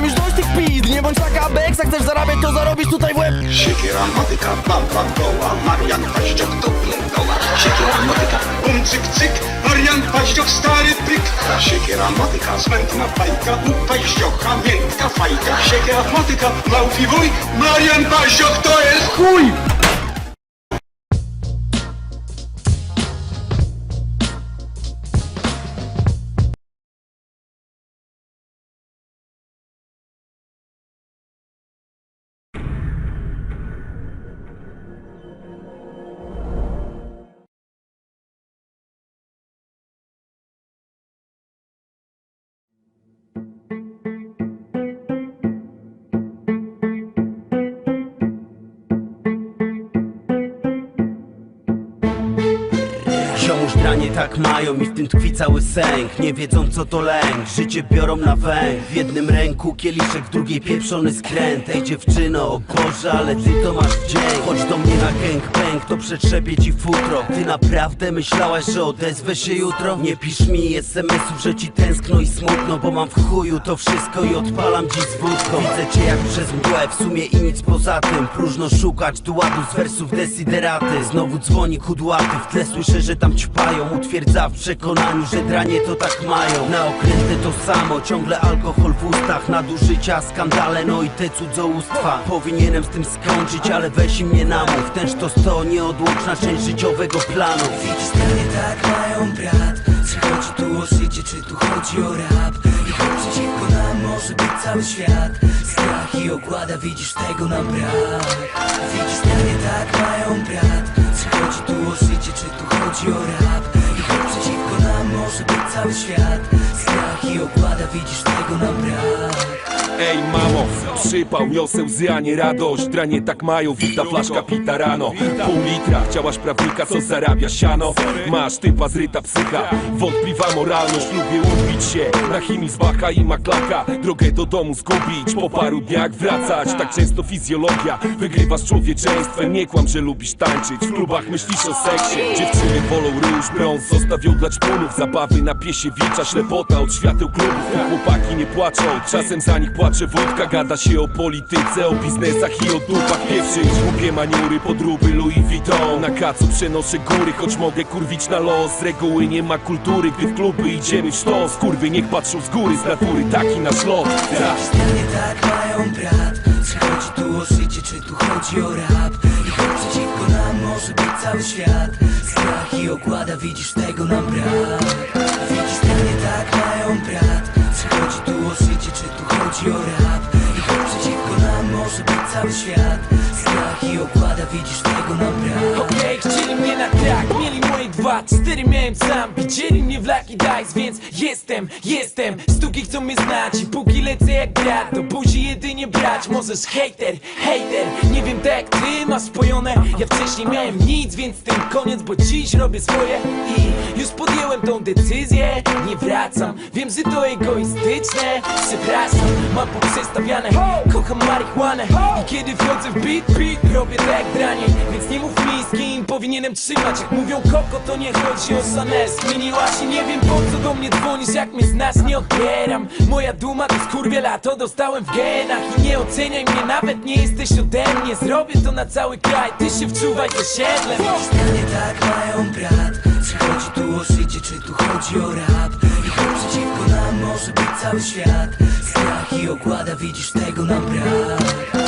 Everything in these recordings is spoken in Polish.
mam już dość tych pizd. Nie bądź taka beks, jak chcesz zarabiać to zarobisz tutaj w łeb. Siekiera, motyka, bam, bam, koła Marian Paździok to pierdolę. Siekiera, motyka, bum, cyk, cyk. Marian Paździok, stary pyk. Siekiera, motyka, smętna fajka. U Paździoka, miękka fajka. Siekiera, motyka, małpi wuj. Marian Paździok to jest chuj! Dranie tak mają i w tym tkwi cały sęk. Nie wiedzą co to lęk, życie biorą na węch. W jednym ręku kieliszek, w drugiej pieprzony skręt. Ej dziewczyno, o Boże, ale ty to masz dzień. Chodź do mnie na gangbang, to przetrzepię ci futro. Ty naprawdę myślałaś, że odezwę się jutro? Nie pisz mi SMS-ów, że ci tęskno i smutno Bo mam w chuju to wszystko i odpalam dziś z wódką. Widzę cię jak przez mgłę, w sumie i nic poza tym. Próżno szukać tu ładu z wersów desideraty. Znowu dzwoni kudłaty, w tle słyszę, że tam ćpają Utwierdza w przekonaniu, że dranie to tak mają. Na okręty to samo, ciągle alkohol w ustach Nadużycia, skandale, no i te cudzołóstwa. Powinienem z tym skończyć, ale weź mnie namów Ten to sto nieodłączna część życiowego planu. Widzisz, stanie tak mają brat. Czy chodzi tu o życie, czy tu chodzi o rap? I choć przeciwko nam może być cały świat Strach i ogłada, widzisz, tego nam brak. Widzisz, stanie tak mają brat Czy tu o życie, czy tu chodzi o rap? I choć przeciwko nam może być cały świat Strach i ogłada, widzisz, tego nam brak Ej mamo, przypał, niosę łzy, a nie radość Dranie tak mają, wita flaszka pita rano. Pół litra, chciałaś prawnika, co zarabia siano? Masz typa zryta psycha, wątpliwa moralność Lubię ubić się na chemii z baka i maklaka. Drogę do domu zgubić, po paru dniach wracać. Tak często fizjologia, wygrywa z człowieczeństwem. Nie kłam, że lubisz tańczyć, w klubach myślisz o seksie. Dziewczyny wolą róż, brąz, zostawią dla czpunów. Zabawy na piesiewicza, ślepota od świateł klubów. Chłopaki nie płaczą, czasem za nich płacze wódka Gada się o polityce, o biznesach i o dupach. Pierwszy głupie maniury, podróby Louis Vuitton. Na kacu przenoszę góry, choć mogę kurwić na los. Z reguły nie ma kultury, gdy w kluby idziemy w sztos. Kurwy niech patrzą z góry, z natury taki nasz lot Tak. Stanie tak mają brat. Czy chodzi tu o życie, czy tu chodzi o rap? I choć przeciwko nam może być cały świat. Strach i ogłada, widzisz tego nam brak. Widzisz, stanie tak mają brat chodzi tu o życie, czy tu chodzi o rap? I choć przeciwko nam może być cały świat Strach i ogłada, widzisz tego nam brak. Okej, chcieli mnie na tak, mieli moje dwa, cztery miałem sam. Widzieli mnie w Lucky Dice, więc jestem, jestem. Sztuki chcą mnie znać i póki lecę jak brat Do buzi jedynie brać. Możesz hater, hater Nie wiem tak jak ty masz spojone. Ja wcześniej miałem nic, więc tym koniec Bo dziś robię swoje. I już podjęłem tą decyzję Nie wracam, wiem, że to egoistyczne Przepraszam, mam poprzestawiane. Kocham marihuanę i kiedy wchodzę w beat, beat Robię tak dranie, więc nie mów mi z kim powinienem trzymać. Jak mówią koko, to nie chodzi o sanę Zmieniłaś i nie wiem po co do mnie dzwonisz Jak mnie znasz, nie odbieram. Moja duma to skurwiela, to dostałem w genach. I nie oceniaj mnie, nawet nie jesteś ode mnie. Zrobię to na cały kraj, ty się wczuwaj z osiedlem Stanie tak mają brat. Chodzi tu o życie, czy tu chodzi o rap? I choć przeciwko nam może być cały świat Strach i ogłada, widzisz tego nam brak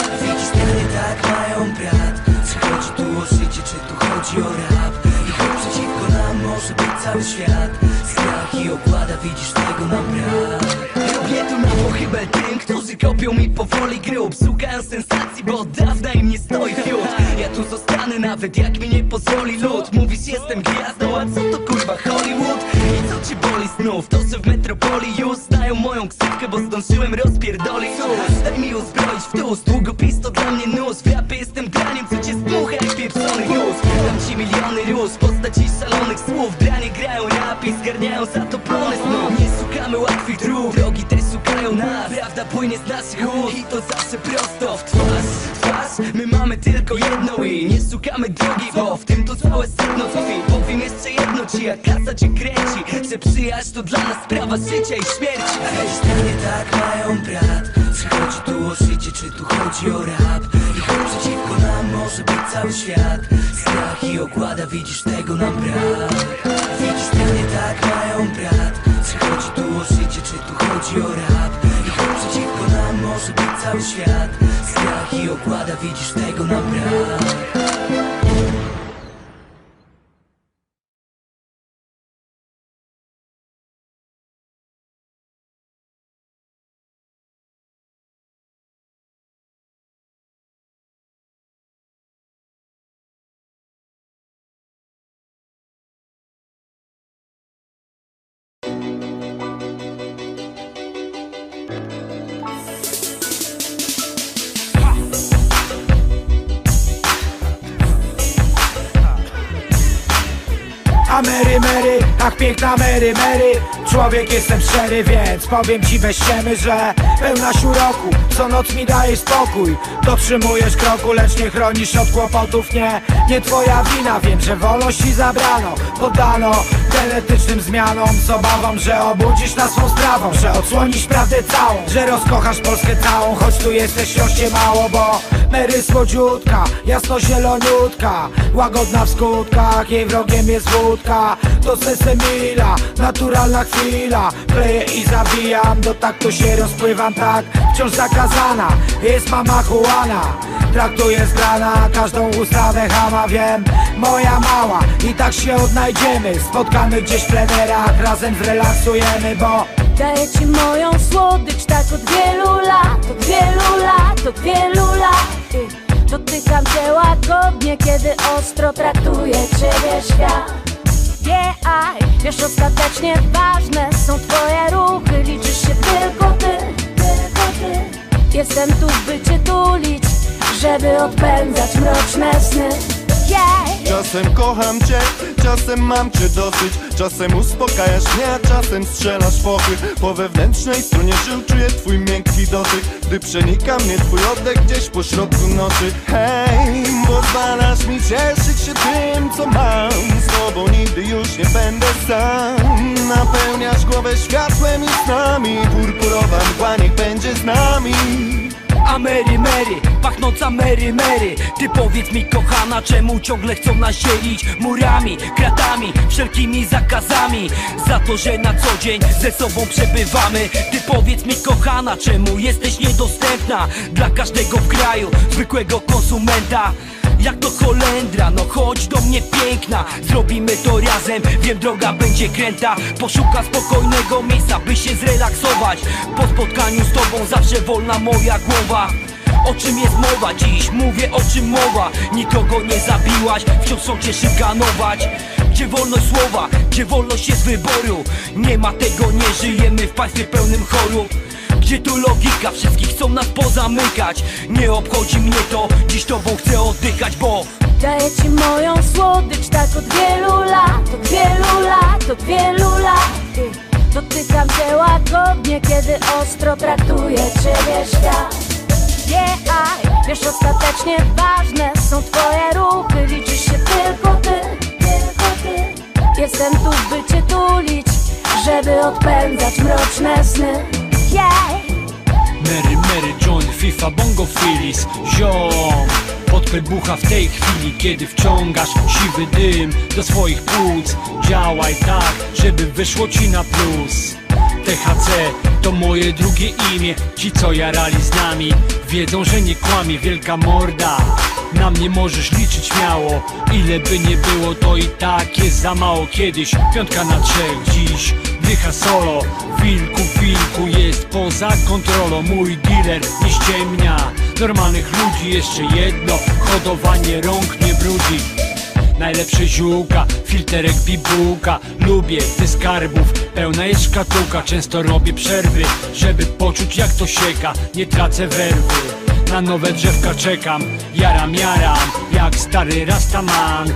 Stanie tak mają brat. Czy chodzi tu o życie, czy tu chodzi o rap? I choć przeciwko nam może być cały świat Strach i ogłada, widzisz tego nam brak. Robię tu na pochybę tym, którzy kopią mi powoli grób Szukając sensacji, bo od dawna im nie stoi fiut. Ja tu zostanę nawet jak mi nie pozwoli lud. Mówisz jestem gwiazdą, a co to kurwa Hollywood? I co cię boli? Znów? To, że w metropolii już znają moją ksywkę, bo zdążyłem rozpierdolić. Daj mi uzbroić w tłust Długopis płynie z naszych ust i to zawsze prosto w twarz my mamy tylko jedno i nie szukamy drogi Bo w tym to całe sedno tkwi. Powiem jeszcze jedno ci, jak kasa cię kręci Że przyjaźń to dla nas sprawa życia i śmierci. Ej, stanie tak mają brat Czy chodzi o rap? I choć przeciwko nam może być cały świat Strach i okłada, widzisz tego nam brak. Widzisz, piany tak mają brat cały świat Strach i okłada, widzisz tego Ach piękna Mary Mary. Człowiek jestem szczery, więc powiem ci bez ściemy, że Pełna siuroku, co noc mi daje spokój. Dotrzymujesz kroku, lecz nie chronisz od kłopotów Nie, nie twoja wina, wiem, że wolność ci zabrano Poddano genetycznym zmianom Z obawą, że obudzisz na swą sprawą Że odsłonisz prawdę całą, że rozkochasz Polskę całą Choć tu jesteś wciąż mało, bo Mary słodziutka, jasno zieloniutka Łagodna w skutkach, jej wrogiem jest wódka. To sesemila, naturalna chwila. Kleję i zabijam, do taktu się rozpływam tak. Wciąż zakazana, jest mama Juana. Traktuję z grana, każdą ustawę chama Wiem, moja mała, i tak się odnajdziemy. Spotkamy gdzieś w plenerach, razem zrelaksujemy, bo Daję ci moją słodycz tak od wielu lat Od wielu lat, od wielu lat. Dotykam cię łagodnie, kiedy ostro traktuje ciebie świat Yeah, wiesz ostatecznie ważne są twoje ruchy. Liczysz się tylko ty, tylko ty. Jestem tu, by cię tulić, żeby odpędzać mroczne sny. Yeah Czasem kocham cię, czasem mam cię dosyć. Czasem uspokajasz mnie, a czasem strzelasz pochy Po wewnętrznej stronie żył czuję twój miękki dotyk. Gdy przenika mnie twój oddech gdzieś po środku nocy. Hej, pozwalasz mi cieszyć się tym co mam. Z tobą nigdy już nie będę sam. Napełniasz głowę światłem i snami Purpurowa mgła niech będzie z nami A Mary Mary, pachnąca Mary Mary. Ty powiedz mi kochana, czemu ciągle chcą nas dzielić Murami, kratami, wszelkimi zakazami? Za to, że na co dzień ze sobą przebywamy. Ty powiedz mi kochana, czemu jesteś niedostępna Dla każdego w kraju, zwykłego konsumenta jak to Holendra, no chodź do mnie piękna. Zrobimy to razem, wiem droga będzie kręta. Poszuka spokojnego miejsca, by się zrelaksować. Po spotkaniu z tobą zawsze wolna moja głowa. O czym jest mowa? Dziś? Mówię o czym mowa. Nikogo nie zabiłaś, wciąż chcą cię szykanować. Gdzie wolność słowa, gdzie wolność jest wyboru? Nie ma tego, nie żyjemy w państwie pełnym chorób gdzie tu logika? Wszystkich chcą nas pozamykać. Nie obchodzi mnie to, dziś tobą chcę oddychać, bo Daję ci moją słodycz tak od wielu lat, od wielu lat, od wielu lat. I Dotykam cię łagodnie, kiedy ostro traktuje ciebie świat. Yeah, wiesz ostatecznie ważne są twoje ruchy. Liczysz się tylko ty, tylko ty. Jestem tu, by cię tulić, żeby odpędzać mroczne sny. Yeah FIFA Bongo Phillies Ziom Podpel bucha w tej chwili, kiedy wciągasz siwy dym do swoich płuc. Działaj tak, żeby wyszło ci na plus. THC to moje drugie imię Ci co jarali z nami. Wiedzą, że nie kłamie wielka morda. Na mnie możesz liczyć śmiało Ile by nie było to i tak jest za mało. Kiedyś piątka na trzech, dziś dycha solo Wilku, wilku jest poza kontrolą. Mój dealer nie ściemnia. Normalnych ludzi jeszcze jedno Hodowanie rąk nie brudzi. Najlepsze ziółka, filterek bibułka. Lubię te skarbów, pełna jest szkatułka. Często robię przerwy, żeby poczuć jak to sieka. Nie tracę werwy, na nowe drzewka czekam. Jaram, jaram, jak stary rastaman